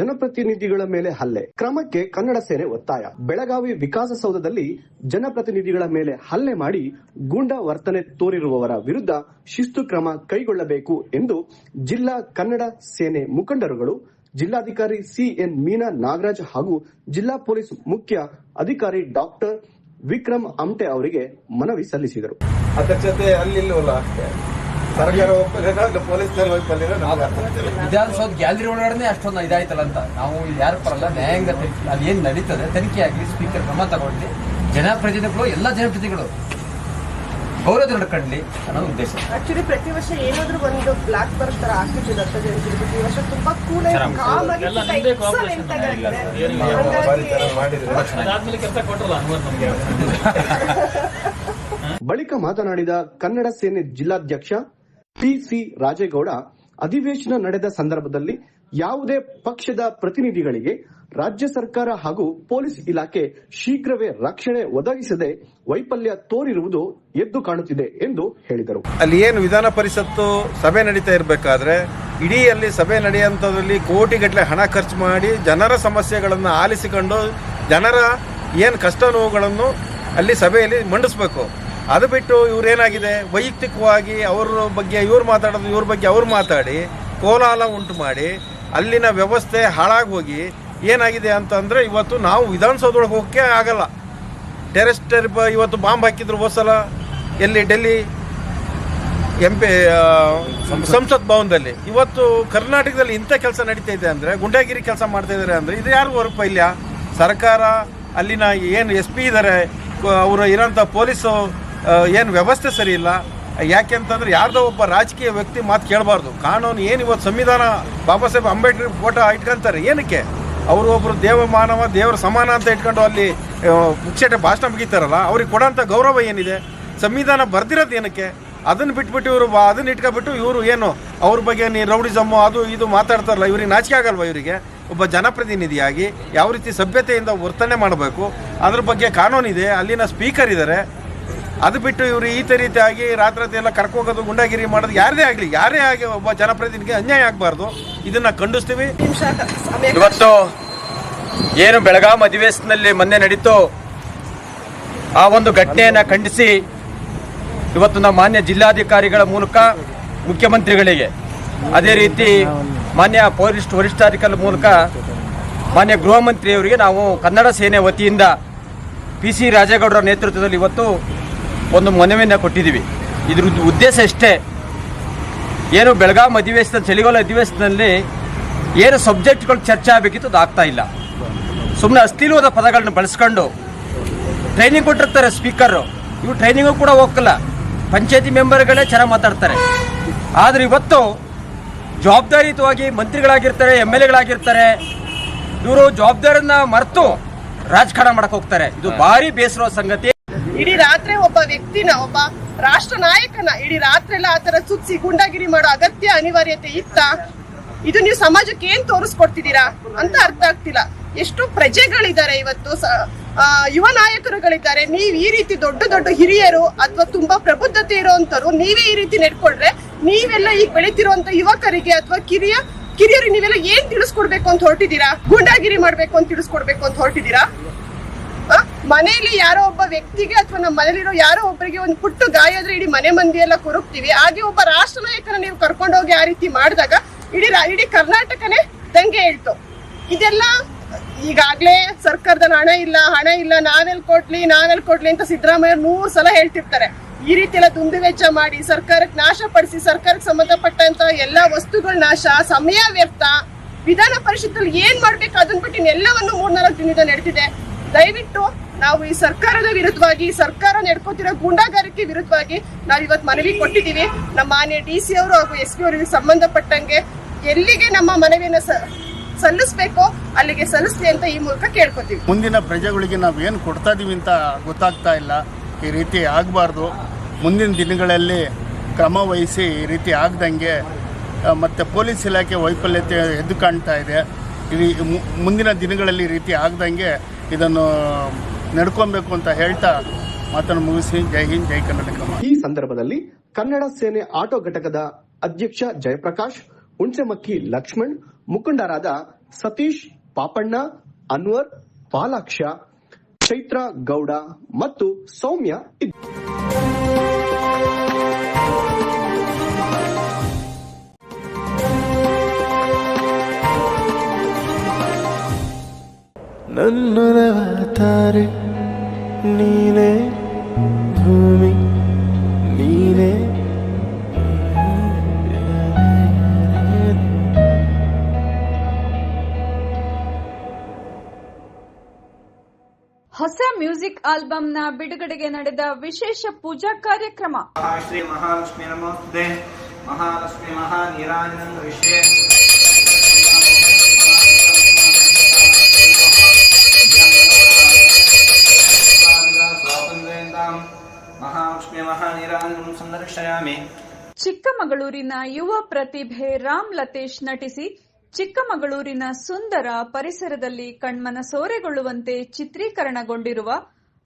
ಜನಪ್ರತಿನಿಧಿಗಳ ಮೇಲೆ ಹಲ್ಲೆ. ಕ್ರಮಕ್ಕೆ ಕನ್ನಡ ಸೇನೆ ಒತ್ತಾಯ. ಬೆಳಗಾವಿ ವಿಕಾಸಸೌಧದಲ್ಲಿ ಜನಪ್ರತಿನಿಧಿಗಳ ಮೇಲೆ ಹಲ್ಲೆ ಮಾಡಿ ಗೂಂಡಾ ವರ್ತನೆ ತೋರಿರುವವರ ವಿರುದ್ಧ ಶಿಸ್ತು ಕ್ರಮ ಕೈಗೊಳ್ಳಬೇಕು ಎಂದು ಜಿಲ್ಲಾ ಕನ್ನಡ ಸೇನೆ ಮುಖಂಡರುಗಳು, ಜಿಲ್ಲಾಧಿಕಾರಿ ಸಿಎನ್ ಮೀನಾ ನಾಗರಾಜ್ ಹಾಗೂ ಜಿಲ್ಲಾ ಪೊಲೀಸ್ ಮುಖ್ಯ ಅಧಿಕಾರಿ ಡಾಕ್ಟರ್ ವಿಕ್ರಮ್ ಆಮ್ಟೆ ಅವರಿಗೆ ಮನವಿ ಸಲ್ಲಿಸಿದರು. ಸರ್ಕಾರ ಒಪ್ಪಲಿಲ್ಲ ಇಲ್ಲ ಪೊಲೀಸ್ನವ್ರು ಒಪ್ಪಲಿಲ್ಲ ನಮ್ಗೆ ಅರ್ಥ ಆಗ್ತಿಲ್ಲ. ವಿಧಾನಸೌಧ ಗ್ಯಾಲರಿ ಒಳಗಡೆ ಅಷ್ಟೊಂದು ಇದಾಯ್ತಲ್ಲ ಅಂತ. ನಾವು ಯಾರು ಪರಲ್ಲ ನ್ಯಾಯಾಂಗ ತನಿಖೆ ಅಲ್ಲಿ ಏನ್ ನಡೀತದೆ ತನಿಖೆ ಆಗಲಿ ಸ್ಪೀಕರ್ ಕ್ರಮ ತಗೊಳ್ಳಿ. ಜನಪ್ರತಿನಿಧಿಗಳು ಎಲ್ಲ ಜನಪ್ರತಿನಿಧಿಗಳು ಗೌರವ ನಡ್ಕೊಳ್ಳಿ ಅನ್ನೋ ಉದ್ದೇಶ. ಆಕ್ಚುಲಿ ಪ್ರತಿ ವರ್ಷ ಏನಾದ್ರೂ ಒಂದು ಬ್ಲಾಕ್ ಬರ್ತಾರ ಆಗ್ತಿತ್ತು ದತ್ತ ಜಯಂತಿ ಬಟ್ ಈ ವರ್ಷ ತುಂಬಾ ಕೂಲ್ ಆಗಿ ಕಾಮ್ ಆಗಿ ಎಲ್ಲ ತುಂಬಾ ನಿಮ್ದೇ excellent ಆಗಿ ಇಲ್ಲ ಆಗಿದೆ. ಸರ್, ಏನು ಚೆನ್ನಾಗಿ ಮಾಡಿದ್ರು. ಅದಾದ್ಮೇಲೆ ಕೆಲಸ ಕೊಟ್ಟರಲ್ಲ ಅನ್ವರ್ ನಮ್ಗೆ. ಬಳಿಕ ಮಾತನಾಡಿದ ಕನ್ನಡ ಸೇನೆ ಜಿಲ್ಲಾಧ್ಯಕ್ಷ ಪಿಸಿ ರಾಜೇಗೌಡ ಅಧಿವೇಶನ ನಡೆದ ಸಂದರ್ಭದಲ್ಲಿ ಯಾವುದೇ ಪಕ್ಷದ ಪ್ರತಿನಿಧಿಗಳಿಗೆ ರಾಜ್ಯ ಸರ್ಕಾರ ಹಾಗೂ ಪೊಲೀಸ್ ಇಲಾಖೆ ಶೀಘ್ರವೇ ರಕ್ಷಣೆ ಒದಗಿಸದೆ ವೈಫಲ್ಯ ತೋರಿರುವುದು ಎದ್ದು ಕಾಣುತ್ತಿದೆ ಎಂದು ಹೇಳಿದರು. ಅಲ್ಲಿ ಏನು ವಿಧಾನ ಪರಿಷತ್ತು ಸಭೆ ನಡೀತಾ ಇರಬೇಕಾದ್ರೆ ಇಡೀ ಅಲ್ಲಿ ಸಭೆ ನಡೆಯುವಂಥದ್ರಲ್ಲಿ ಕೋಟಿಗಟ್ಟಲೆ ಹಣ ಖರ್ಚು ಮಾಡಿ ಜನರ ಸಮಸ್ಯೆಗಳನ್ನು ಆಲಿಸಿಕೊಂಡು ಜನರ ಏನು ಕಷ್ಟ ನೋವುಗಳನ್ನು ಅಲ್ಲಿ ಸಭೆಯಲ್ಲಿ ಮಂಡಿಸ್ಬೇಕು. ಅದು ಬಿಟ್ಟು ಇವರೇನಾಗಿದೆ? ವೈಯಕ್ತಿಕವಾಗಿ ಅವ್ರ ಬಗ್ಗೆ ಇವ್ರು ಮಾತಾಡೋದು, ಇವ್ರ ಬಗ್ಗೆ ಅವ್ರು ಮಾತಾಡಿ, ಕೋಲಾಲ ಉಂಟು ಮಾಡಿ, ಅಲ್ಲಿನ ವ್ಯವಸ್ಥೆ ಹಾಳಾಗಿ ಹೋಗಿ ಏನಾಗಿದೆ ಅಂತಂದರೆ ಇವತ್ತು ನಾವು ವಿಧಾನಸೌಧದೊಳಗೆ ಹೋಗೋಕ್ಕೆ ಆಗಲ್ಲ. ಟೆರೆಸ್ಟರ್ ಇವತ್ತು ಬಾಂಬ್ ಹಾಕಿದ್ರು ಹೋಸಲ ಎಲ್ಲಿ ಡೆಲ್ಲಿ, ಎಂ ಪಿ ಸಂಸತ್ ಭವನದಲ್ಲಿ. ಇವತ್ತು ಕರ್ನಾಟಕದಲ್ಲಿ ಇಂಥ ಕೆಲಸ ನಡೀತಾ ಇದೆ ಅಂದರೆ, ಗುಂಡಾಗಿರಿ ಕೆಲಸ ಮಾಡ್ತಾ ಇದ್ದಾರೆ ಅಂದರೆ, ಇದು ಯಾರು ಇಲ್ಲ ಸರ್ಕಾರ ಅಲ್ಲಿನ ಏನು ಎಸ್ ಪಿ ಇದ್ದಾರೆ ಅವರು ಇರೋಂಥ ಪೊಲೀಸು ಏನು ವ್ಯವಸ್ಥೆ ಸರಿ ಇಲ್ಲ. ಯಾಕೆ ಅಂತಂದ್ರೆ ಯಾರ್ದೋ ಒಬ್ಬ ರಾಜಕೀಯ ವ್ಯಕ್ತಿ ಮಾತು ಕೇಳಬಾರ್ದು. ಕಾನೂನು ಏನು ಇವತ್ತು ಸಂವಿಧಾನ ಬಾಬಾ ಸಾಹೇಬ್ ಅಂಬೇಡ್ಕರ್ ಫೋಟೋ ಇಟ್ಕೊಂತಾರೆ? ಏನಕ್ಕೆ? ಅವರು ಒಬ್ಬರು ದೇವ ಮಾನವ ದೇವರ ಸಮಾನ ಅಂತ ಇಟ್ಕೊಂಡು ಅಲ್ಲಿ ಆ, ಭಾಷಣ ಮುಗಿತಾರಲ್ಲ ಅವ್ರಿಗೆ ಕೊಡೋಂಥ ಗೌರವ ಏನಿದೆ? ಸಂವಿಧಾನ ಬರ್ದಿರೋದು ಏನಕ್ಕೆ? ಅದನ್ನು ಬಿಟ್ಬಿಟ್ಟು ಇವರು ಅದನ್ನ ಇಟ್ಕೊಬಿಟ್ಟು ಇವರು ಏನು ಅವ್ರ ಬಗ್ಗೆ ನೀ ರೌಡಿಸಮ್ಮು ಅದು ಇದು ಮಾತಾಡ್ತಾರಲ್ಲ ಇವ್ರಿಗೆ ನಾಚಿಕೆ ಆಗಲ್ವ ಇವರಿಗೆ? ಒಬ್ಬ ಜನಪ್ರತಿನಿಧಿಯಾಗಿ ಯಾವ ರೀತಿ ಸಭ್ಯತೆಯಿಂದ ವರ್ತನೆ ಮಾಡಬೇಕು? ಅದ್ರ ಬಗ್ಗೆ ಕಾನೂನಿದೆ ಅಲ್ಲಿನ ಸ್ಪೀಕರ್ ಇದ್ದಾರೆ ಅದು ಬಿಟ್ಟು ಇವರು ಈ ರೀತಿಯಾಗಿ ರಾತ್ರಿ ಎಲ್ಲ ಕರ್ಕೋಗೋದು ಗುಂಡಾಗಿರಿ ಮಾಡೋದು ಯಾರದೇ ಆಗಲಿ, ಯಾರೇ ಆಗಿ ಒಬ್ಬ ಜನಪ್ರತಿನಿಧಿಗೆ ಅನ್ಯಾಯ ಆಗಬಾರ್ದು. ಇದನ್ನ ಖಂಡಿಸ್ತೀವಿ. ಇವತ್ತು ಏನು ಬೆಳಗಾವಿ ಅಧಿವೇಶನದಲ್ಲಿ ಮೊನ್ನೆ ನಡೀತು. ಆ ಒಂದು ಘಟನೆಯನ್ನು ಖಂಡಿಸಿ ಇವತ್ತು ನಮ್ಮ ಮಾನ್ಯ ಜಿಲ್ಲಾಧಿಕಾರಿಗಳ ಮೂಲಕ ಮುಖ್ಯಮಂತ್ರಿಗಳಿಗೆ, ಅದೇ ರೀತಿ ಮಾನ್ಯ ಪೊಲೀಸ್ ವರಿಷ್ಠಾಧಿಕಾರಿಗಳ ಮೂಲಕ ಮಾನ್ಯ ಗೃಹ ಮಂತ್ರಿಯವರಿಗೆ ನಾವು ಕನ್ನಡ ಸೇನೆ ವತಿಯಿಂದ ಪಿ ಸಿ ರಾಜೇಗೌಡರ ನೇತೃತ್ವದಲ್ಲಿ ಇವತ್ತು ಒಂದು ಮನವಿಯನ್ನು ಕೊಟ್ಟಿದ್ದೀವಿ. ಇದ್ರ ಉದ್ದೇಶ ಎಷ್ಟೇ ಏನು ಬೆಳಗಾವಿ ಅಧಿವೇಶನ ಚಳಿಗಾಲ ಅಧಿವೇಶನದಲ್ಲಿ ಏನು ಸಬ್ಜೆಕ್ಟ್ಗಳು ಚರ್ಚೆ ಆಗಬೇಕಿತ್ತು ಅದು ಆಗ್ತಾ ಇಲ್ಲ. ಸುಮ್ಮನೆ ಅಶ್ಲೀಲವಾದ ಪದಗಳನ್ನ ಬಳಸ್ಕೊಂಡು ಟ್ರೈನಿಂಗ್ ಕೊಟ್ಟಿರ್ತಾರೆ ಸ್ಪೀಕರು ಇವು ಟ್ರೈನಿಂಗು ಕೂಡ ಹೋಗಲ್ಲ ಪಂಚಾಯತಿ ಮೆಂಬರ್ಗಳೇ ಚೆನ್ನಾಗಿ ಮಾತಾಡ್ತಾರೆ. ಆದರೆ ಇವತ್ತು ಜವಾಬ್ದಾರಿಯುತವಾಗಿ ಮಂತ್ರಿಗಳಾಗಿರ್ತಾರೆ ಎಂ ಎಲ್ ಎಗಳಾಗಿರ್ತಾರೆ ಇವರು ಜವಾಬ್ದಾರಿಯನ್ನ ಮರೆತು ರಾಜಕಾರಣ ಮಾಡಕ್ಕೆ ಹೋಗ್ತಾರೆ. ಇದು ಭಾರಿ ಬೇಸರ ಸಂಗತಿ. ಇಡೀ ರಾತ್ರಿ ಒಬ್ಬ ವ್ಯಕ್ತಿನ, ಒಬ್ಬ ರಾಷ್ಟ್ರ ನಾಯಕನ ಇಡೀ ರಾತ್ರಿ ಎಲ್ಲ ಆತರ ಸುತ್ತಿ ಗುಂಡಾಗಿರಿ ಮಾಡೋ ಅಗತ್ಯ ಅನಿವಾರ್ಯತೆ ಇತ್ತ? ಇದು ನೀವು ಸಮಾಜಕ್ಕೆ ಏನ್ ತೋರಿಸ್ಕೊಡ್ತಿದ್ದೀರಾ ಅಂತ ಅರ್ಥ ಆಗ್ತಿಲ್ಲ. ಎಷ್ಟು ಪ್ರಜೆಗಳಿದ್ದಾರೆ ಇವತ್ತು ಯುವ ನಾಯಕರುಗಳಿದ್ದಾರೆ. ನೀವ್ ಈ ರೀತಿ ದೊಡ್ಡ ದೊಡ್ಡ ಹಿರಿಯರು ಅಥವಾ ತುಂಬಾ ಪ್ರಬುದ್ಧತೆ ಇರುವಂತರು ನೀವೇ ಈ ರೀತಿ ನೆಡ್ಕೊಂಡ್ರೆ ನೀವೆಲ್ಲ ಈಗ ಬೆಳಿತಿರುವಂತ ಯುವಕರಿಗೆ ಅಥವಾ ಕಿರಿಯ, ಕಿರಿಯರಿಗೆ ನೀವೆಲ್ಲ ಏನ್ ತಿಳಿಸ್ಕೊಡ್ಬೇಕು ಅಂತ ಹೊರಟಿದ್ದೀರಾ? ಗುಂಡಾಗಿರಿ ಮಾಡ್ಬೇಕು ಅಂತ ತಿಳಿಸ್ಕೊಡ್ಬೇಕು ಅಂತ ಹೊರಟಿದ್ದೀರಾ? ಮನೆಯಲ್ಲಿ ಯಾರೋ ಒಬ್ಬ ವ್ಯಕ್ತಿಗೆ ಅಥವಾ ನಮ್ಮ ಮನೇಲಿರೋ ಯಾರೋ ಒಬ್ಬರಿಗೆ ಒಂದು ಪುಟ್ಟು ಗಾಯ ಆದ್ರೆ ಇಡೀ ಮನೆ ಮಂದಿ ಎಲ್ಲ ಹಾಗೆ ಒಬ್ಬ ರಾಷ್ಟ್ರ ನಾಯಕನ ನೀವು ಕರ್ಕೊಂಡೋಗಿ ಆ ರೀತಿ ಮಾಡಿದಾಗ ಇಡೀ ಇಡೀ ಕರ್ನಾಟಕನೇ ದಂಗೆ ಹೇಳ್ತು. ಇದೆಲ್ಲ ಈಗಾಗ್ಲೇ ಸರ್ಕಾರದಲ್ಲಿ ಹಣ ಇಲ್ಲ ಹಣ ಇಲ್ಲ, ನಾವೆಲ್ ಕೊಡ್ಲಿ ನಾವೆಲ್ ಕೊಡ್ಲಿ ಅಂತ ಸಿದ್ದರಾಮಯ್ಯ ನೂರ್ ಸಲ ಹೇಳ್ತಿರ್ತಾರೆ. ಈ ರೀತಿ ಎಲ್ಲ ದುಂದು ವೆಚ್ಚ ಮಾಡಿ, ಸರ್ಕಾರಕ್ಕೆ ನಾಶ ಪಡಿಸಿ, ಸರ್ಕಾರಕ್ಕೆ ಸಂಬಂಧಪಟ್ಟಂತ ಎಲ್ಲ ವಸ್ತುಗಳ ನಾಶ, ಸಮಯ ವ್ಯರ್ಥ. ವಿಧಾನ ಪರಿಷತ್ತಲ್ಲಿ ಏನ್ ಮಾಡ್ಬೇಕು ಅದನ್ನ ಬಿಟ್ಟು ಎಲ್ಲವನ್ನು ಮೂರ್ನಾಲ್ಕು ದಿನದ ನಡೆದಿದೆ. ದಯವಿಟ್ಟು ನಾವು ಈ ಸರ್ಕಾರದ ವಿರುದ್ಧವಾಗಿ ಸರ್ಕಾರ ನಡ್ಕೋತಿರೋ ಗೂಂಡಾಗಾರಿಕೆ ವಿರುದ್ಧವಾಗಿ ನಾವು ಇವತ್ತು ಮನವಿ ಕೊಟ್ಟಿದ್ದೀವಿ. ನಮ್ಮ ಮಾನ್ಯ ಡಿ ಸಿ ಅವರು ಹಾಗೂ ಎಸ್ ಪಿ ಅವರಿಗೆ ಸಂಬಂಧಪಟ್ಟಂಗೆ ಎಲ್ಲಿಗೆ ನಮ್ಮ ಮನವಿಯನ್ನು ಸಲ್ಲಿಸ್ಬೇಕೋ ಅಲ್ಲಿಗೆ ಸಲ್ಲಿಸ್ತೀವಿ ಅಂತ ಈ ಮೂಲಕ ಕೇಳ್ಕೊತೀವಿ. ಮುಂದಿನ ಪ್ರಜೆಗಳಿಗೆ ನಾವು ಏನು ಕೊಡ್ತಾ ಇದೀವಿ ಅಂತ ಗೊತ್ತಾಗ್ತಾ ಇಲ್ಲ. ಈ ರೀತಿ ಆಗಬಾರ್ದು. ಮುಂದಿನ ದಿನಗಳಲ್ಲಿ ಕ್ರಮ ವಹಿಸಿ ಈ ರೀತಿ ಆಗ್ದಂಗೆ ಮತ್ತು ಪೊಲೀಸ್ ಇಲಾಖೆ ವೈಫಲ್ಯತೆ ಎದ್ದು ಕಾಣ್ತಾ ಇದೆ. ಈ ಮುಂದಿನ ದಿನಗಳಲ್ಲಿ ಈ ರೀತಿ ಆಗ್ದಂಗೆ ಇದನ್ನು ನಡ್ಕೊಬೇಕು ಅಂತ ಹೇಳ್ತಾ ಮಾತನ್ನು ಮುಗಿಸಿ. ಜೈ ಹಿಂದ್, ಜೈ ಕರ್ನಾಟಕ ಈ ಸಂದರ್ಭದಲ್ಲಿ ಕನ್ನಡ ಸೇನೆ ಆಟೋ ಘಟಕದ ಅಧ್ಯಕ್ಷ ಜಯಪ್ರಕಾಶ್, ಹುಣಸೆಮಕ್ಕಿ ಲಕ್ಷ್ಮಣ್, ಮುಖಂಡರಾದ ಸತೀಶ್ ಪಾಪಣ್ಣ, ಅನ್ವರ್ ಪಾಲಾಕ್ಷ, ಚೈತ್ರ ಗೌಡ ಮತ್ತು ಸೌಮ್ಯ ಇದ್ದರು ನನ್ನೊಲವಾತಾರೆ ನೀನೇ ಭೂಮಿ ನೀನೇ ಹೊಸ ಮ್ಯೂಸಿಕ್ ಆಲ್ಬಮ್ನ ಬಿಡುಗಡೆಗೆ ನಡೆದ ವಿಶೇಷ ಪೂಜಾ ಕಾರ್ಯಕ್ರಮ. ಶ್ರೀ ಮಹಾಲಕ್ಷ್ಮಿ ನಮಸ್ತೆ ಮಹಾಲಕ್ಷ್ಮಿ ಮಹಾ ನಿರಾಜನ ವಿಷಯ ಸಂದರ್ಶಯಾಮಿ ಚಿಕ್ಕಮಗಳೂರಿನ ಯುವ ಪ್ರತಿಭೆ ರಾಮ್ ಲತೇಶ್ ನಟಿಸಿ, ಚಿಕ್ಕಮಗಳೂರಿನ ಸುಂದರ ಪರಿಸರದಲ್ಲಿ ಕಣ್ಮನ ಸೋರೆಗೊಳ್ಳುವಂತೆ ಚಿತ್ರೀಕರಣಗೊಂಡಿರುವ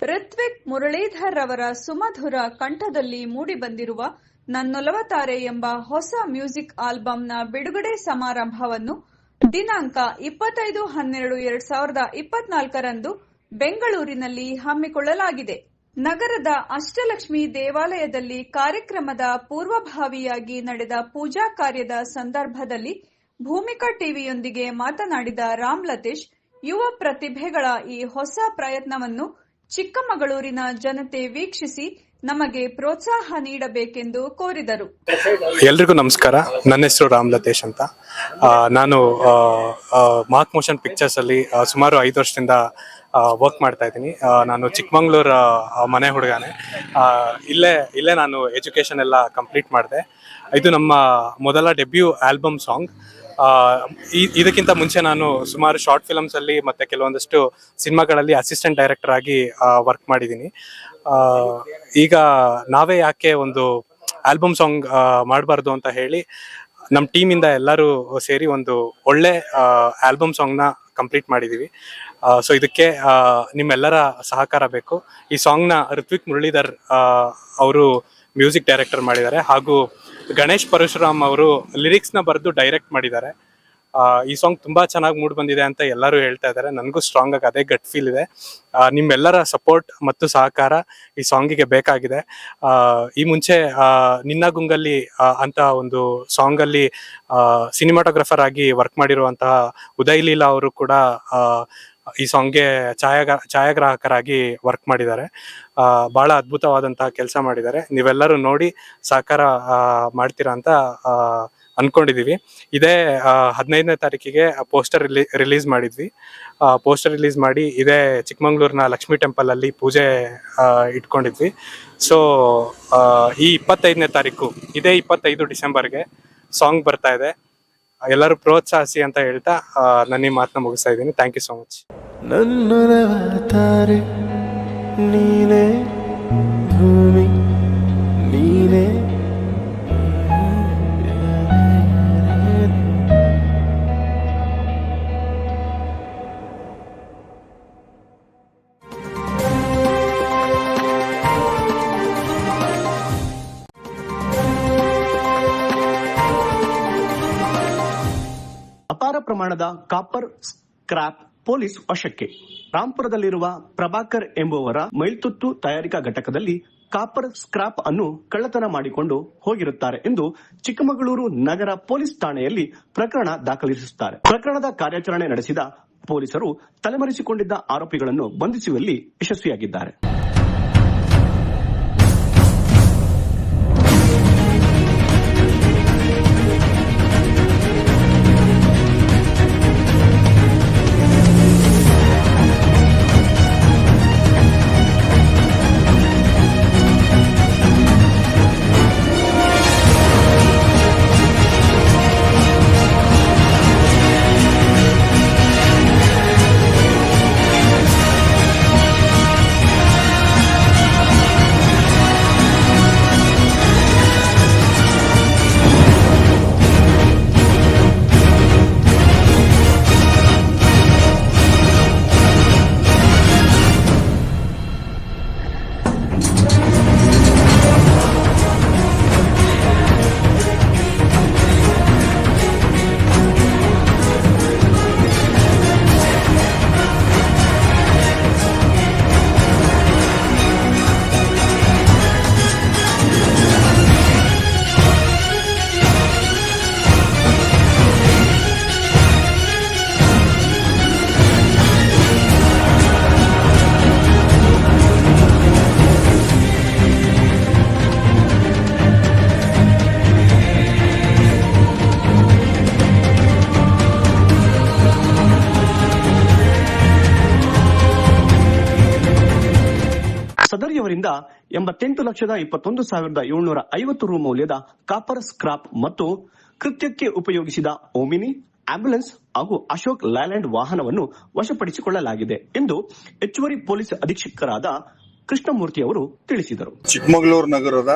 ಋತ್ವಿಕ್ ಮುರಳೀಧರ್ ಅವರ ಸುಮಧುರ ಕಂಠದಲ್ಲಿ ಮೂಡಿಬಂದಿರುವ ನನ್ನೊಲವತಾರೆ ಎಂಬ ಹೊಸ ಮ್ಯೂಸಿಕ್ ಆಲ್ಬಂನ ಬಿಡುಗಡೆ ಸಮಾರಂಭವನ್ನು ದಿನಾಂಕ ಇಪ್ಪತ್ತೈದು ಹನ್ನೆರಡು ಎರಡ್ ಸಾವಿರದ ಇಪ್ಪತ್ನಾಲ್ಕರಂದು ಬೆಂಗಳೂರಿನಲ್ಲಿ ಹಮ್ಮಿಕೊಳ್ಳಲಾಗಿದೆ. ನಗರದ ಅಷ್ಟಲಕ್ಷ್ಮಿ ದೇವಾಲಯದಲ್ಲಿ ಕಾರ್ಯಕ್ರಮದ ಪೂರ್ವಭಾವಿಯಾಗಿ ನಡೆದ ಪೂಜಾ ಕಾರ್ಯದ ಸಂದರ್ಭದಲ್ಲಿ ಭೂಮಿಕಾ ಟಿವಿಯೊಂದಿಗೆ ಮಾತನಾಡಿದ ರಾಮ್ ಲತೇಶ್, ಯುವ ಪ್ರತಿಭೆಗಳ ಈ ಹೊಸ ಪ್ರಯತ್ನವನ್ನು ಚಿಕ್ಕಮಗಳೂರಿನ ಜನತೆ ವೀಕ್ಷಿಸಿ ನಮಗೆ ಪ್ರೋತ್ಸಾಹ ನೀಡಬೇಕೆಂದು ಕೋರಿದರು. ಎಲ್ರಿಗೂ ನಮಸ್ಕಾರ. ನನ್ನ ಹೆಸರು ರಾಮ್ ಲತೇಶ್ ಅಂತ. ನಾನು ಮಾಕ್ ಮೋಷನ್ ಪಿಕ್ಚರ್ಸ್ ಅಲ್ಲಿ ಸುಮಾರು ಐದು ವರ್ಷದಿಂದ ವರ್ಕ್ ಮಾಡ್ತಾ ಇದ್ದೀನಿ. ನಾನು ಚಿಕ್ಕಮಂಗ್ಳೂರು ಮನೆ ಹುಡುಗಾನೆ. ಇಲ್ಲೇ ಇಲ್ಲೇ ನಾನು ಎಜುಕೇಷನ್ ಎಲ್ಲ ಕಂಪ್ಲೀಟ್ ಮಾಡಿದೆ. ಇದು ನಮ್ಮ ಮೊದಲ ಡೆಬ್ಯೂ ಆಲ್ಬಮ್ ಸಾಂಗ್ ಇದಕ್ಕಿಂತ ಮುಂಚೆ ನಾನು ಸುಮಾರು ಶಾರ್ಟ್ ಫಿಲಮ್ಸಲ್ಲಿ ಮತ್ತೆ ಕೆಲವೊಂದಷ್ಟು ಸಿನಿಮಾಗಳಲ್ಲಿ ಅಸಿಸ್ಟೆಂಟ್ ಡೈರೆಕ್ಟರ್ ಆಗಿ ವರ್ಕ್ ಮಾಡಿದ್ದೀನಿ. ಈಗ ನಾವೇ ಯಾಕೆ ಒಂದು ಆಲ್ಬಮ್ ಸಾಂಗ್ ಮಾಡಬಾರ್ದು ಅಂತ ಹೇಳಿ ನಮ್ಮ ಟೀಮಿಂದ ಎಲ್ಲರೂ ಸೇರಿ ಒಂದು ಒಳ್ಳೆ ಆಲ್ಬಮ್ ಸಾಂಗ್ನ ಕಂಪ್ಲೀಟ್ ಮಾಡಿದ್ದೀವಿ ಸೊ ಇದಕ್ಕೆ ನಿಮ್ಮೆಲ್ಲರ ಸಹಕಾರ ಬೇಕು. ಈ ಸಾಂಗ್ನ ಋತ್ವಿಕ್ ಮುರಳೀಧರ್ ಅವರು ಮ್ಯೂಸಿಕ್ ಡೈರೆಕ್ಟರ್ ಮಾಡಿದ್ದಾರೆ. ಹಾಗೂ ಗಣೇಶ್ ಪರಶುರಾಮ್ ಅವರು ಲಿರಿಕ್ಸ್ನ ಬರೆದು ಡೈರೆಕ್ಟ್ ಮಾಡಿದ್ದಾರೆ. ಈ ಸಾಂಗ್ ತುಂಬಾ ಚೆನ್ನಾಗಿ ಮೂಡ್ ಬಂದಿದೆ ಅಂತ ಎಲ್ಲರೂ ಹೇಳ್ತಾ ಇದ್ದಾರೆ. ನನಗೂ ಸ್ಟ್ರಾಂಗ್ ಆಗಿ ಅದೇ ಗಟ್ ಫೀಲ್ ಇದೆ. ನಿಮ್ಮೆಲ್ಲರ ಸಪೋರ್ಟ್ ಮತ್ತು ಸಹಕಾರ ಈ ಸಾಂಗಿಗೆ ಬೇಕಾಗಿದೆ. ಈ ಮುಂಚೆ ನಿನ್ನ ಗುಂಗಲ್ಲಿ ಅಂತ ಒಂದು ಸಾಂಗ್ ಅಲ್ಲಿ ಸಿನಿಮಾಟೋಗ್ರಫರ್ ಆಗಿ ವರ್ಕ್ ಮಾಡಿರುವಂತಹ ಉದಯ್ ಲೀಲಾ ಅವರು ಕೂಡ ಈ ಸಾಂಗ್ಗೆ ಛಾಯಾಗ, ಛಾಯಾಗ್ರಾಹಕರಾಗಿ ವರ್ಕ್ ಮಾಡಿದ್ದಾರೆ. ಬಹಳ ಅದ್ಭುತವಾದಂತಹ ಕೆಲಸ ಮಾಡಿದ್ದಾರೆ. ನೀವೆಲ್ಲರೂ ನೋಡಿ ಸಹಕಾರ ಮಾಡ್ತೀರಾ ಅಂತ ಅನ್ಕೊಂಡಿದೀವಿ. ಇದೇ ಹದಿನೈದನೇ ತಾರೀಕಿಗೆ ಪೋಸ್ಟರ್ ರಿಲಿ ರಿಲೀಸ್ ಮಾಡಿದ್ವಿ. ಪೋಸ್ಟರ್ ರಿಲೀಸ್ ಮಾಡಿ ಇದೇ ಚಿಕ್ಕಮಂಗ್ಳೂರಿನ ಲಕ್ಷ್ಮೀ ಟೆಂಪಲ್ ಅಲ್ಲಿ ಪೂಜೆ ಇಟ್ಕೊಂಡಿದ್ವಿ. ಸೊ ಈ ಇಪ್ಪತ್ತೈದನೇ ತಾರೀಕು, ಇದೇ ಇಪ್ಪತ್ತೈದು ಡಿಸೆಂಬರ್ಗೆ ಸಾಂಗ್ ಬರ್ತಾ ಇದೆ. ಎಲ್ಲರೂ ಪ್ರೋತ್ಸಾಹಿಸಿ ಅಂತ ಹೇಳ್ತಾ ನನ್ನ ಈ ಮಾತನ್ನ ಮುಗಿಸ್ತಾ ಇದ್ದೀನಿ. ಥ್ಯಾಂಕ್ ಯು ಸೊ ಮಚ್ ನನ್ನ ನೀನೇ ಭೂಮಿ. ಪ್ರಮಾಣದ ಕಾಪರ್ ಸ್ಕ್ರಾಪ್ ಪೊಲೀಸ್ ವಶಕ್ಕೆ. ರಾಂಪುರದಲ್ಲಿರುವ ಪ್ರಭಾಕರ್ ಎಂಬುವರ ಮೈಲ್ತುತ್ತು ತಯಾರಿಕಾ ಘಟಕದಲ್ಲಿ ಕಾಪರ್ ಸ್ಕ್ರಾಪ್ ಅನ್ನು ಕಳ್ಳತನ ಮಾಡಿಕೊಂಡು ಹೋಗಿರುತ್ತಾರೆ ಎಂದು ಚಿಕ್ಕಮಗಳೂರು ನಗರ ಪೊಲೀಸ್ ಠಾಣೆಯಲ್ಲಿ ಪ್ರಕರಣ ದಾಖಲಿಸುತ್ತಾರೆ. ಪ್ರಕರಣದ ಕಾರ್ಯಾಚರಣೆ ನಡೆಸಿದ ಪೊಲೀಸರು ತಲೆಮರೆಸಿಕೊಂಡಿದ್ದ ಆರೋಪಿಗಳನ್ನು ಬಂಧಿಸುವಲ್ಲಿ ಯಶಸ್ವಿಯಾಗಿದ್ದಾರೆ. ಎಂಬತ್ತೆಂಟು ಲಕ್ಷದ ಇಪ್ಪತ್ತೊಂದು ಸಾವಿರದ ಏಳ್ನೂರ ಐವತ್ತು ರು ಮೌಲ್ಯದ ಕಾಪರ್ ಸ್ಕ್ರಾಪ್ ಮತ್ತು ಕೃತ್ಯಕ್ಕೆ ಉಪಯೋಗಿಸಿದ ಓಮಿನಿ ಆಂಬ್ಯುಲೆನ್ಸ್ ಹಾಗೂ ಅಶೋಕ್ ಲ್ಯಾಲ್ಯಾಂಡ್ ವಾಹನವನ್ನು ವಶಪಡಿಸಿಕೊಳ್ಳಲಾಗಿದೆ ಎಂದು ಹೆಚ್ಚುವರಿ ಪೊಲೀಸ್ ಅಧೀಕ್ಷಕರಾದ ಕೃಷ್ಣಮೂರ್ತಿ ಅವರು ತಿಳಿಸಿದರು. ಚಿಕ್ಕಮಗಳೂರು ನಗರದ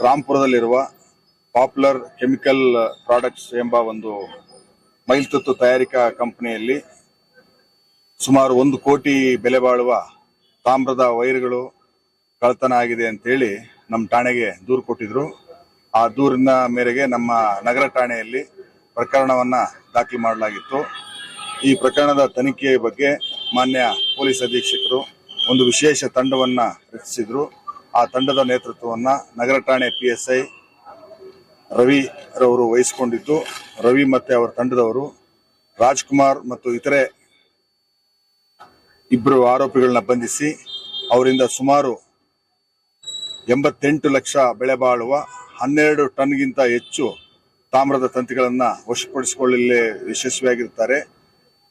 ರಾಂಪುರದಲ್ಲಿರುವ ಪಾಪ್ಯುಲರ್ ಕೆಮಿಕಲ್ ಪ್ರಾಡಕ್ಟ್ಸ್ ಎಂಬ ಒಂದು ಮೈಲ್ತುತ್ತು ತಯಾರಿಕಾ ಕಂಪನಿಯಲ್ಲಿ ಸುಮಾರು ಒಂದು ಕೋಟಿ ಬೆಲೆ ಬಾಳುವ ತಾಮ್ರದ ವೈರ್ಗಳು ಕಳ್ತನ ಆಗಿದೆ ಅಂತೇಳಿ ನಮ್ಮ ಠಾಣೆಗೆ ದೂರು ಕೊಟ್ಟಿದ್ರು. ಆ ದೂರಿನ ಮೇರೆಗೆ ನಮ್ಮ ನಗರ ಠಾಣೆಯಲ್ಲಿ ಪ್ರಕರಣವನ್ನ ದಾಖಲು ಮಾಡಲಾಗಿತ್ತು. ಈ ಪ್ರಕರಣದ ತನಿಖೆಯ ಬಗ್ಗೆ ಮಾನ್ಯ ಪೊಲೀಸ್ ಅಧೀಕ್ಷಕರು ಒಂದು ವಿಶೇಷ ತಂಡವನ್ನ ರಚಿಸಿದ್ರು. ಆ ತಂಡದ ನೇತೃತ್ವವನ್ನ ನಗರ ಠಾಣೆ ಪಿ ಎಸ್ ಐ ರವಿ ರವರು ವಹಿಸಿಕೊಂಡಿದ್ದು. ರವಿ ಮತ್ತೆ ಅವರ ತಂಡದವರು ರಾಜ್ಕುಮಾರ್ ಮತ್ತು ಇತರೆ ಇಬ್ಬರು ಆರೋಪಿಗಳನ್ನ ಬಂಧಿಸಿ ಅವರಿಂದ ಸುಮಾರು ಎಂಬತ್ತೆಂಟು ಲಕ್ಷ ಬೆಳೆ ಬಾಳುವ ಹನ್ನೆರಡು ಟನ್ಗಿಂತ ಹೆಚ್ಚು ತಾಮ್ರದ ತಂತಿಗಳನ್ನ ವಶಪಡಿಸಿಕೊಳ್ಳಲಿ ಯಶಸ್ವಿಯಾಗಿರ್ತಾರೆ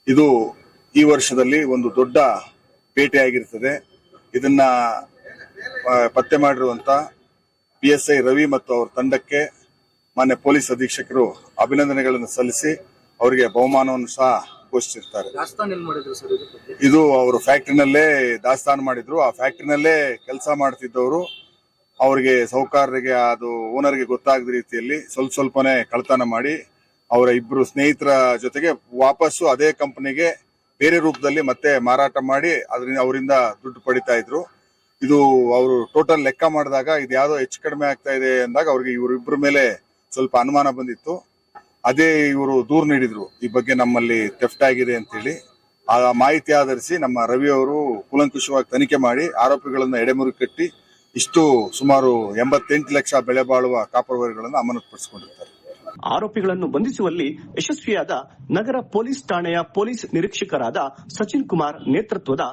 ಇದು ಈ ವರ್ಷದಲ್ಲಿ ಒಂದು ದೊಡ್ಡ ಪೇಟೆಯಾಗಿರ್ತದೆ. ಇದನ್ನ ಪತ್ತೆ ಮಾಡಿರುವಂತ ಪಿ ಎಸ್ ಐ ರವಿ ಮತ್ತು ಅವರ ತಂಡಕ್ಕೆ ಮಾನ್ಯ ಪೊಲೀಸ್ ಅಧೀಕ್ಷಕರು ಅಭಿನಂದನೆಗಳನ್ನು ಸಲ್ಲಿಸಿ ಅವರಿಗೆ ಬಹುಮಾನವನ್ನು ಸಹ ಘೋಷಿಸಿರ್ತಾರೆ. ಇದು ಅವರು ಫ್ಯಾಕ್ಟ್ರಿನಲ್ಲೇ ದಾಸ್ತಾನು ಮಾಡಿದ್ರು. ಆ ಫ್ಯಾಕ್ಟ್ರಿನಲ್ಲೇ ಕೆಲಸ ಮಾಡ್ತಿದ್ದವರು. ಅವರಿಗೆ ಸೌಕಾರರಿಗೆ ಅದು ಓನರ್ಗೆ ಗೊತ್ತಾಗದ ರೀತಿಯಲ್ಲಿ ಸ್ವಲ್ಪ ಸ್ವಲ್ಪನೇ ಕಳ್ತನ ಮಾಡಿ ಅವರ ಇಬ್ರು ಸ್ನೇಹಿತರ ಜೊತೆಗೆ ವಾಪಸ್ಸು ಅದೇ ಕಂಪನಿಗೆ ಬೇರೆ ರೂಪದಲ್ಲಿ ಮತ್ತೆ ಮಾರಾಟ ಮಾಡಿ ಅದರಿಂದ ಅವರಿಂದ ದುಡ್ಡು ಪಡಿತಾ ಇದ್ರು. ಇದು ಅವರು ಟೋಟಲ್ ಲೆಕ್ಕ ಮಾಡಿದಾಗ ಇದು ಯಾವುದೋ ಹೆಚ್ಚು ಕಡಿಮೆ ಆಗ್ತಾ ಇದೆ ಅಂದಾಗ ಅವ್ರಿಗೆ ಇವರಿಬ್ಬರ ಮೇಲೆ ಸ್ವಲ್ಪ ಅನುಮಾನ ಬಂದಿತ್ತು. ಅದೇ ಇವರು ದೂರು ನೀಡಿದ್ರು. ಈ ಬಗ್ಗೆ ನಮ್ಮಲ್ಲಿ ಥೆಫ್ಟ್ ಆಗಿದೆ ಅಂತೇಳಿ. ಆ ಮಾಹಿತಿ ಆಧರಿಸಿ ನಮ್ಮ ರವಿ ಅವರು ಕೂಲಂಕುಷವಾಗಿ ತನಿಖೆ ಮಾಡಿ ಆರೋಪಿಗಳನ್ನ ಎಡೆಮುರಿ ಕಟ್ಟಿ ಇಷ್ಟು ಸುಮಾರು ಎಂಬತ್ತೆಂಟು ಲಕ್ಷ ಬೆಲೆ ಬಾಳುವ ಕಾಪರ್ ವೈರ್ಗಳನ್ನು ಅಮಾನತುಪಡಿಸಿಕೊಂಡಿರ್ತಾರೆ ಆರೋಪಿಗಳನ್ನು ಬಂಧಿಸುವಲ್ಲಿ ಯಶಸ್ವಿಯಾದ ನಗರ ಪೊಲೀಸ್ ಠಾಣೆಯ ಪೊಲೀಸ್ ನಿರೀಕ್ಷಕರಾದ ಸಚಿನ್ ಕುಮಾರ್ ನೇತೃತ್ವದ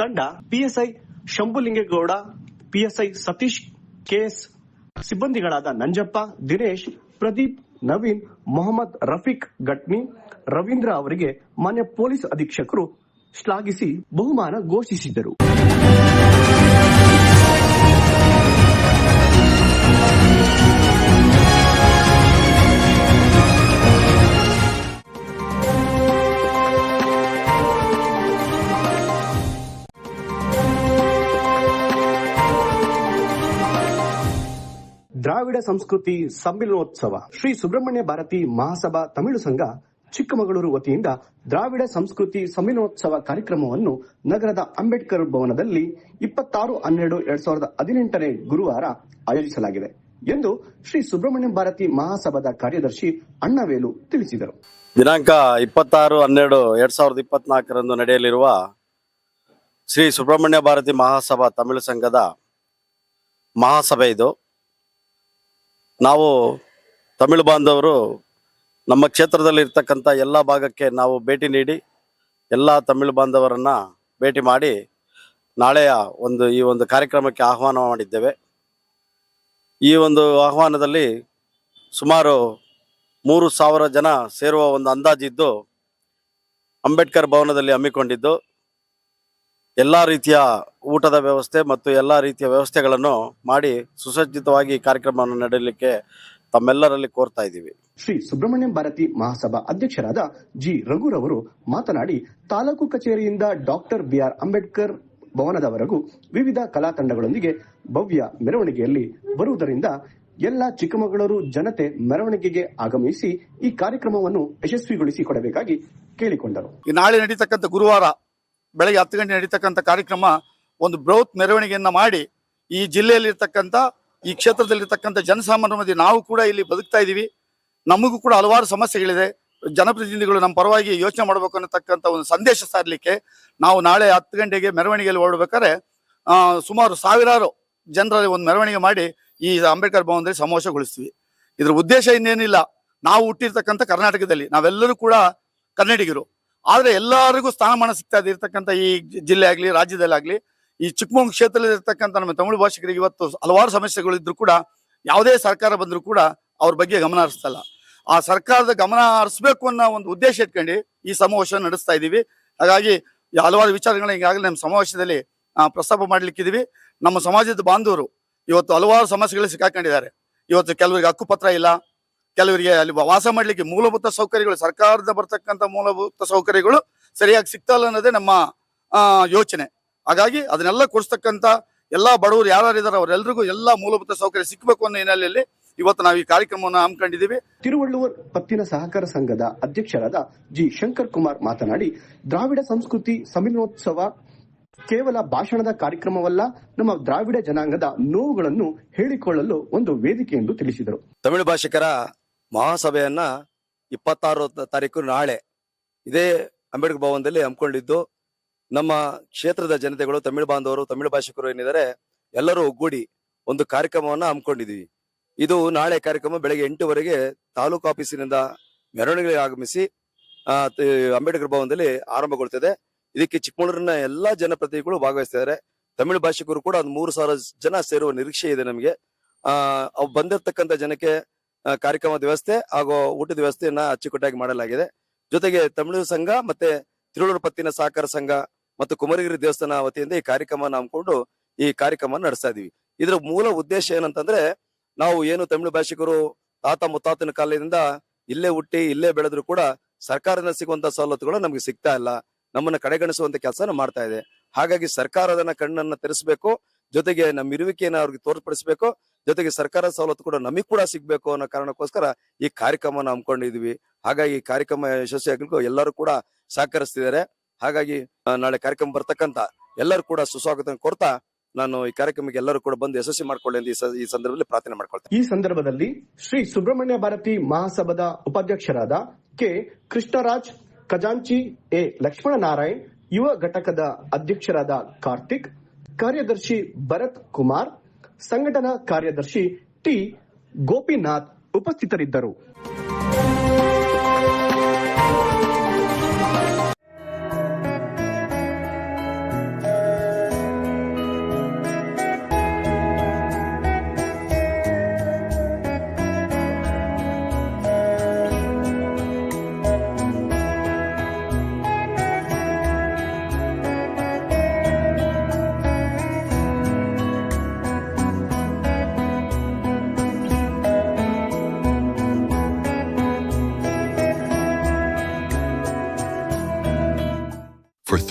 ತಂಡ, PSI Shambhulingegowda, PSI Satish KS ಸಿಬ್ಬಂದಿಗಳಾದ Nanjappa, Dinesh, Pradeep, Naveen, Mohammed Rafiq Ghatni Ravindra ಅವರಿಗೆ ಮಾನ್ಯ ಪೊಲೀಸ್ ಅಧೀಕ್ಷಕರು ಶ್ಲಾಘಿಸಿ ಬಹುಮಾನ ಘೋಷಿಸಿದರು. ದ್ರಾವಿಡ ಸಂಸ್ಕೃತಿ ಸಮ್ಮಿಲನೋತ್ಸವ ಶ್ರೀ ಸುಬ್ರಹ್ಮಣ್ಯ ಭಾರತಿ ಮಹಾಸಭಾ ತಮಿಳು ಸಂಘ, ಚಿಕ್ಕಮಗಳೂರು ವತಿಯಿಂದ ದ್ರಾವಿಡ ಸಂಸ್ಕೃತಿ ಸಮ್ಮಿಲನೋತ್ಸವ ಕಾರ್ಯಕ್ರಮವನ್ನು ನಗರದ ಅಂಬೇಡ್ಕರ್ ಭವನದಲ್ಲಿ ಇಪ್ಪತ್ತಾರು ಹನ್ನೆರಡು ಎರಡ್ ಸಾವಿರದ ಹದಿನೆಂಟನೇ ಗುರುವಾರ ಆಯೋಜಿಸಲಾಗಿದೆ ಎಂದು ಶ್ರೀ ಸುಬ್ರಹ್ಮಣ್ಯ ಭಾರತಿ ಮಹಾಸಭಾದ ಕಾರ್ಯದರ್ಶಿ ಅಣ್ಣವೇಲು ತಿಳಿಸಿದರು. ದಿನಾಂಕ ಇಪ್ಪತ್ತಾರು ಹನ್ನೆರಡು ಎರಡ್ ಸಾವಿರದ ಇಪ್ಪತ್ನಾಲ್ಕರಂದು ನಡೆಯಲಿರುವ ಶ್ರೀ ಸುಬ್ರಹ್ಮಣ್ಯ ಭಾರತಿ ಮಹಾಸಭಾ ತಮಿಳು ಸಂಘದ ಮಹಾಸಭೆ ಇದು. ನಾವು ತಮಿಳು ಬಾಂಧವರು ನಮ್ಮ ಕ್ಷೇತ್ರದಲ್ಲಿ ಇರ್ತಕ್ಕಂಥ ಎಲ್ಲ ಭಾಗಕ್ಕೆ ನಾವು ಭೇಟಿ ನೀಡಿ ಎಲ್ಲ ತಮಿಳು ಬಾಂಧವರನ್ನು ಭೇಟಿ ಮಾಡಿ ನಾಳೆಯ ಒಂದು ಈ ಒಂದು ಕಾರ್ಯಕ್ರಮಕ್ಕೆ ಆಹ್ವಾನ ಮಾಡಿದ್ದೇವೆ. ಈ ಒಂದು ಆಹ್ವಾನದಲ್ಲಿ ಸುಮಾರು ಮೂರು ಸಾವಿರ ಜನ ಸೇರುವ ಒಂದು ಅಂದಾಜಿದ್ದು ಅಂಬೇಡ್ಕರ್ ಭವನದಲ್ಲಿ ಹಮ್ಮಿಕೊಂಡಿದ್ದು. ಎಲ್ಲ ರೀತಿಯ ಊಟದ ವ್ಯವಸ್ಥೆ ಮತ್ತು ಎಲ್ಲ ರೀತಿಯ ವ್ಯವಸ್ಥೆಗಳನ್ನು ಮಾಡಿ ಸುಸಜ್ಜಿತವಾಗಿ ಕಾರ್ಯಕ್ರಮವನ್ನು ನಡೆಯಲಿಕ್ಕೆ ತಮ್ಮೆಲ್ಲರಲ್ಲಿ ಕೋರ್ತಾ ಇದ್ದೀವಿ. ಶ್ರೀ ಸುಬ್ರಹ್ಮಣ್ಯಂ ಭಾರತಿ ಮಹಾಸಭಾ ಅಧ್ಯಕ್ಷರಾದ ಜಿ ರಘುರವರು ಮಾತನಾಡಿ ತಾಲೂಕು ಕಚೇರಿಯಿಂದ ಡಾಕ್ಟರ್ ಬಿಆರ್ ಅಂಬೇಡ್ಕರ್ ಭವನದವರೆಗೂ ವಿವಿಧ ಕಲಾ ತಂಡಗಳೊಂದಿಗೆ ಭವ್ಯ ಮೆರವಣಿಗೆಯಲ್ಲಿ ಬರುವುದರಿಂದ ಎಲ್ಲ ಚಿಕ್ಕಮಗಳೂರು ಜನತೆ ಮೆರವಣಿಗೆಗೆ ಆಗಮಿಸಿ ಈ ಕಾರ್ಯಕ್ರಮವನ್ನು ಯಶಸ್ವಿಗೊಳಿಸಿಕೊಡಬೇಕಾಗಿ ಕೇಳಿಕೊಂಡರು. ಈ ನಾಳೆ ನಡೀತಕ್ಕಂಥ ಗುರುವಾರ ಬೆಳಗ್ಗೆ ಹತ್ತು ಗಂಟೆ ನಡೀತಕ್ಕಂಥ ಕಾರ್ಯಕ್ರಮ ಒಂದು ಬೃಹತ್ ಮೆರವಣಿಗೆಯನ್ನು ಮಾಡಿ ಈ ಜಿಲ್ಲೆಯಲ್ಲಿರ್ತಕ್ಕಂಥ, ಈ ಕ್ಷೇತ್ರದಲ್ಲಿರ್ತಕ್ಕಂಥ ಜನಸಾಮಾನ್ಯ ಮಧ್ಯೆ ನಾವು ಕೂಡ ಇಲ್ಲಿ ಬದುಕ್ತಾ ಇದ್ದೀವಿ. ನಮಗೂ ಕೂಡ ಹಲವಾರು ಸಮಸ್ಯೆಗಳಿದೆ. ಜನಪ್ರತಿನಿಧಿಗಳು ನಮ್ಮ ಪರವಾಗಿ ಯೋಚನೆ ಮಾಡಬೇಕು ಅನ್ನತಕ್ಕಂಥ ಒಂದು ಸಂದೇಶ ಸಾರಲಿಕ್ಕೆ ನಾವು ನಾಳೆ ಹತ್ತು ಗಂಟೆಗೆ ಮೆರವಣಿಗೆಯಲ್ಲಿ ಹೊರಡ್ಬೇಕಾದ್ರೆ ಸುಮಾರು ಸಾವಿರಾರು ಜನರಲ್ಲಿ ಒಂದು ಮೆರವಣಿಗೆ ಮಾಡಿ ಈ ಅಂಬೇಡ್ಕರ್ ಭವನದಲ್ಲಿ ಸಮಾವೇಶಗೊಳಿಸ್ತೀವಿ ಇದ್ರ ಉದ್ದೇಶ ಇನ್ನೇನಿಲ್ಲ. ನಾವು ಹುಟ್ಟಿರ್ತಕ್ಕಂಥ ಕರ್ನಾಟಕದಲ್ಲಿ ನಾವೆಲ್ಲರೂ ಕೂಡ ಕನ್ನಡಿಗರು. ಆದ್ರೆ ಎಲ್ಲರಿಗೂ ಸ್ಥಾನಮಾನ ಸಿಗ್ತಾ ಇದೆ ಇರ್ತಕ್ಕಂಥ ಈ ಜಿಲ್ಲೆ ಆಗಲಿ, ರಾಜ್ಯದಲ್ಲಾಗ್ಲಿ, ಈ ಚಿಕ್ಕಮಗಳೂರು ಕ್ಷೇತ್ರದಲ್ಲಿ ಇರ್ತಕ್ಕಂಥ ನಮ್ಮ ತಮಿಳು ಭಾಷಿಕರಿಗೆ ಇವತ್ತು ಹಲವಾರು ಸಮಸ್ಯೆಗಳು ಕೂಡ ಯಾವುದೇ ಸರ್ಕಾರ ಬಂದರೂ ಕೂಡ ಅವ್ರ ಬಗ್ಗೆ ಗಮನ ಹರಿಸ್ತಲ್ಲ. ಆ ಸರ್ಕಾರದ ಗಮನ ಹರಿಸ್ಬೇಕು ಅನ್ನೋ ಒಂದು ಉದ್ದೇಶ ಇಟ್ಕೊಂಡು ಈ ಸಮಾವೇಶ ನಡೆಸ್ತಾ ಇದ್ದೀವಿ. ಹಾಗಾಗಿ ಹಲವಾರು ವಿಚಾರಗಳನ್ನ ಈಗಾಗಲೇ ನಮ್ಮ ಸಮಾವೇಶದಲ್ಲಿ ಪ್ರಸ್ತಾಪ ಮಾಡ್ಲಿಕ್ಕಿದೀವಿ ನಮ್ಮ ಸಮಾಜದ ಬಾಂಧವರು ಇವತ್ತು ಹಲವಾರು ಸಮಸ್ಯೆಗಳು ಸಿಕ್ಕಾಕೊಂಡಿದ್ದಾರೆ. ಇವತ್ತು ಕೆಲವರಿಗೆ ಹಕ್ಕುಪತ್ರ ಇಲ್ಲ ಕೆಲವರಿಗೆ ಅಲ್ಲಿ ವಾಸ ಮಾಡ್ಲಿಕ್ಕೆ ಮೂಲಭೂತ ಸೌಕರ್ಯಗಳು ಸರ್ಕಾರದ ಬರ್ತಕ್ಕಂಥ ಮೂಲಭೂತ ಸೌಕರ್ಯಗಳು ಸರಿಯಾಗಿ ಸಿಗ್ತಲ್ಲ ಅನ್ನೋದೇ ನಮ್ಮ ಯೋಚನೆ. ಹಾಗಾಗಿ ಅದನ್ನೆಲ್ಲ ಕೊಡಿಸ್ತಕ್ಕಂಥ ಎಲ್ಲಾ ಬಡವರು ಯಾರು ಇದಾರೆ ಅವರೆಲ್ಲರಿಗೂ ಎಲ್ಲಾ ಮೂಲಭೂತ ಸೌಕರ್ಯ ಸಿಕ್ಕಬೇಕು ಅನ್ನೋ ಹಿನ್ನೆಲೆಯಲ್ಲಿ ಇವತ್ತು ನಾವು ಈ ಕಾರ್ಯಕ್ರಮವನ್ನು ಹಮ್ಮಿಕೊಂಡಿದ್ದೀವಿ. ತಿರುವಳ್ಳುವರ್ ಪತ್ತಿನ ಸಹಕಾರ ಸಂಘದ ಅಧ್ಯಕ್ಷರಾದ ಜಿ. ಶಂಕರ್ ಕುಮಾರ್ ಮಾತನಾಡಿ ದ್ರಾವಿಡ ಸಂಸ್ಕೃತಿ ಸಮ್ಮಿಲನೋತ್ಸವ ಕೇವಲ ಭಾಷಣದ ಕಾರ್ಯಕ್ರಮವಲ್ಲ ನಮ್ಮ ದ್ರಾವಿಡ ಜನಾಂಗದ ನೋವುಗಳನ್ನು ಹೇಳಿಕೊಳ್ಳಲು ಒಂದು ವೇದಿಕೆ ಎಂದು ತಿಳಿಸಿದರು. ತಮಿಳು ಭಾಷಿಕರ ಮಹಾಸಭೆಯನ್ನ ಇಪ್ಪತ್ತಾರು ತಾರೀಕು ನಾಳೆ ಇದೇ ಅಂಬೇಡ್ಕರ್ ಭವನದಲ್ಲಿ ಹಮ್ಮಿಕೊಂಡಿದ್ದು, ನಮ್ಮ ಕ್ಷೇತ್ರದ ಜನತೆಗಳು, ತಮಿಳು ಬಾಂಧವರು, ತಮಿಳು ಭಾಷಿಕರು ಏನಿದ್ದಾರೆ, ಎಲ್ಲರೂ ಒಗ್ಗೂಡಿ ಒಂದು ಕಾರ್ಯಕ್ರಮವನ್ನ ಹಮ್ಮಿಕೊಂಡಿದ್ವಿ ಇದು ನಾಳೆ ಕಾರ್ಯಕ್ರಮ ಬೆಳಗ್ಗೆ ಎಂಟುವರೆಗೆ ತಾಲೂಕು ಆಫೀಸಿನಿಂದ ಮೆರವಣಿಗೆ ಆಗಮಿಸಿ ಅಂಬೇಡ್ಕರ್ ಭವನದಲ್ಲಿ ಆರಂಭಗೊಳ್ತದೆ. ಇದಕ್ಕೆ ಚಿಕ್ಕಮಗಳೂರಿನ ಎಲ್ಲಾ ಜನಪ್ರತಿನಿಧಿಗಳು ಭಾಗವಹಿಸ್ತಿದ್ದಾರೆ. ತಮಿಳು ಭಾಷಿಕರು ಕೂಡ ಒಂದು ಮೂರು ಸಾವಿರ ಜನ ಸೇರುವ ನಿರೀಕ್ಷೆ ಇದೆ ನಮಗೆ. ಅವ್ ಬಂದಿರತಕ್ಕಂತ ಜನಕ್ಕೆ ಕಾರ್ಯಕ್ರಮದ ವ್ಯವಸ್ಥೆ ಹಾಗೂ ಊಟದ ವ್ಯವಸ್ಥೆಯನ್ನ ಅಚ್ಚುಕಟ್ಟಾಗಿ ಮಾಡಲಾಗಿದೆ. ಜೊತೆಗೆ ತಮಿಳು ಸಂಘ ಮತ್ತೆ ತಿರುಳೂರು ಪತ್ತಿನ ಸಹಕಾರ ಸಂಘ ಮತ್ತು ಕುಮರಗಿರಿ ದೇವಸ್ಥಾನ ವತಿಯಿಂದ ಈ ಕಾರ್ಯಕ್ರಮ ಹಮ್ಮಿಕೊಂಡು ಈ ಕಾರ್ಯಕ್ರಮ ನಡೆಸ್ತಾ ಇದೀವಿ. ಇದರ ಮೂಲ ಉದ್ದೇಶ ಏನಂತಂದ್ರೆ ನಾವು ಏನು ತಮಿಳು ಭಾಷಿಕರು ತಾತ ಮುತ್ತಾತನ ಕಾಲದಿಂದ ಇಲ್ಲೇ ಹುಟ್ಟಿ ಇಲ್ಲೇ ಬೆಳೆದ್ರು ಕೂಡ ಸರ್ಕಾರದಿಂದ ಸಿಗುವಂತ ಸವಲತ್ತುಗಳು ನಮ್ಗೆ ಸಿಗ್ತಾ ಇಲ್ಲ. ನಮ್ಮನ್ನ ಕಡೆಗಣಿಸುವಂತ ಕೆಲಸ ಮಾಡ್ತಾ ಇದೆ. ಹಾಗಾಗಿ ಸರ್ಕಾರದನ್ನ ಕಣ್ಣನ್ನ ತೆರೆಸಬೇಕು. ಜೊತೆಗೆ ನಮ್ಮ ಇರುವಿಕೆಯನ್ನ ಅವ್ರಿಗೆ ತೋರ್ಪಡಿಸಬೇಕು. ಜೊತೆಗೆ ಸರ್ಕಾರ ಸವಲತ್ತು ಕೂಡ ನಮಗೆ ಕೂಡ ಸಿಗಬೇಕು ಅನ್ನೋ ಕಾರಣಕ್ಕೋಸ್ಕರ ಈ ಕಾರ್ಯಕ್ರಮನ ಹಮ್ಮಿಕೊಂಡಿದ್ವಿ. ಹಾಗಾಗಿ ಈ ಕಾರ್ಯಕ್ರಮ ಯಶಸ್ವಿಯಾಗಲಿಕ್ಕೂ ಎಲ್ಲರೂ ಕೂಡ ಸಹಕರಿಸ್ತಿದ್ದಾರೆ. ಹಾಗಾಗಿ ನಾಳೆ ಕಾರ್ಯಕ್ರಮ ಬರ್ತಕ್ಕಂಥ ಎಲ್ಲರೂ ಕೂಡ ಸುಸ್ವಾಗತ ಕೊಡ್ತಾ ನಾನು ಈ ಕಾರ್ಯಕ್ರಮಕ್ಕೆ ಎಲ್ಲರೂ ಕೂಡ ಬಂದು ಯಶಸ್ವಿ ಮಾಡ್ಕೊಳ್ಳಿ ಅಂತ ಈ ಸಂದರ್ಭದಲ್ಲಿ ಪ್ರಾರ್ಥನೆ ಮಾಡ್ಕೊಳ್ತೇನೆ. ಈ ಸಂದರ್ಭದಲ್ಲಿ ಶ್ರೀ ಸುಬ್ರಹ್ಮಣ್ಯ ಭಾರತಿ ಮಹಾಸಭಾದ ಉಪಾಧ್ಯಕ್ಷರಾದ ಕೆ. ಕೃಷ್ಣರಾಜ್, ಖಜಾಂಚಿ ಎ. ಲಕ್ಷ್ಮಣನಾರಾಯಣ್, ಯುವ ಘಟಕದ ಅಧ್ಯಕ್ಷರಾದ ಕಾರ್ತಿಕ್, ಕಾರ್ಯದರ್ಶಿ ಭರತ್ ಕುಮಾರ್ ಸಂಘಟನಾ ಕಾರ್ಯದರ್ಶಿ ಟಿ ಗೋಪಿನಾಥ್ ಉಪಸ್ಥಿತರಿದ್ದರು.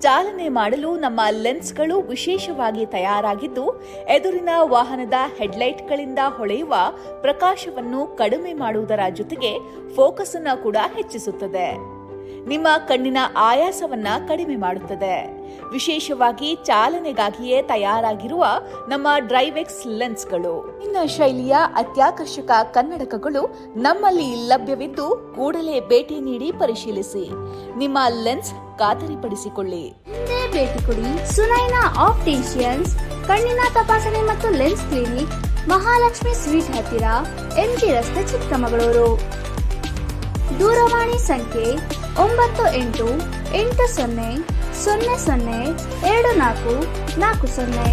ಚಾಲನೆ ಮಾಡಲು ನಮ್ಮ ಲೆನ್ಸ್ಗಳು ವಿಶೇಷವಾಗಿ ತಯಾರಾಗಿದ್ದು, ಎದುರಿನ ವಾಹನದ ಹೆಡ್ಲೈಟ್ಗಳಿಂದ ಹೊಳೆಯುವ ಪ್ರಕಾಶವನ್ನು ಕಡಿಮೆ ಮಾಡುವುದರ ಜೊತೆಗೆ ಫೋಕಸ್ ಅನ್ನು ಕೂಡ ಹೆಚ್ಚಿಸುತ್ತದೆ. ನಿಮ್ಮ ಕಣ್ಣಿನ ಆಯಾಸವನ್ನ ಕಡಿಮೆ ಮಾಡುತ್ತದೆ. ವಿಶೇಷವಾಗಿ ಚಾಲನೆಗಾಗಿಯೇ ತಯಾರಾಗಿರುವ ನಮ್ಮ ಡ್ರೈವೆಕ್ಸ್ ಲೆನ್ಸ್ಗಳು. ಇನ್ನ ಶೈಲಿಯ ಅತ್ಯಾಕರ್ಷಕ ಕನ್ನಡಕಗಳು ನಮ್ಮಲ್ಲಿ ಲಭ್ಯವಿದ್ದು, ಕೂಡಲೇ ಭೇಟಿ ನೀಡಿ ಪರಿಶೀಲಿಸಿ. ನಿಮ್ಮ ಲೆನ್ಸ್ ಖಾತರಿಪಡಿಸಿಕೊಳ್ಳಿ. ಭೇಟಿ ಕೊಡಿ ಸುನೈನಾ ಆಪ್ಟಿಷಿಯನ್ಸ್, ಕಣ್ಣಿನ ತಪಾಸಣೆ ಮತ್ತು ಲೆನ್ಸ್ ಕ್ಲಿನಿಕ್, ಮಹಾಲಕ್ಷ್ಮಿ ಸ್ವೀಟ್ ಹತ್ತಿರ ಎಂಜಿ ರಸ್ತೆ ಚಿಕ್ಕಮಗಳೂರು. ದೂರವಾಣಿ ಸಂಖ್ಯೆ ಒಂಬತ್ತು ಎಂಟು ಎಂಟು ಸೊನ್ನೆ ಸೊನ್ನೆ ಸೊನ್ನೆ ಎರಡು ನಾಲ್ಕು ನಾಲ್ಕು ಸೊನ್ನೆ.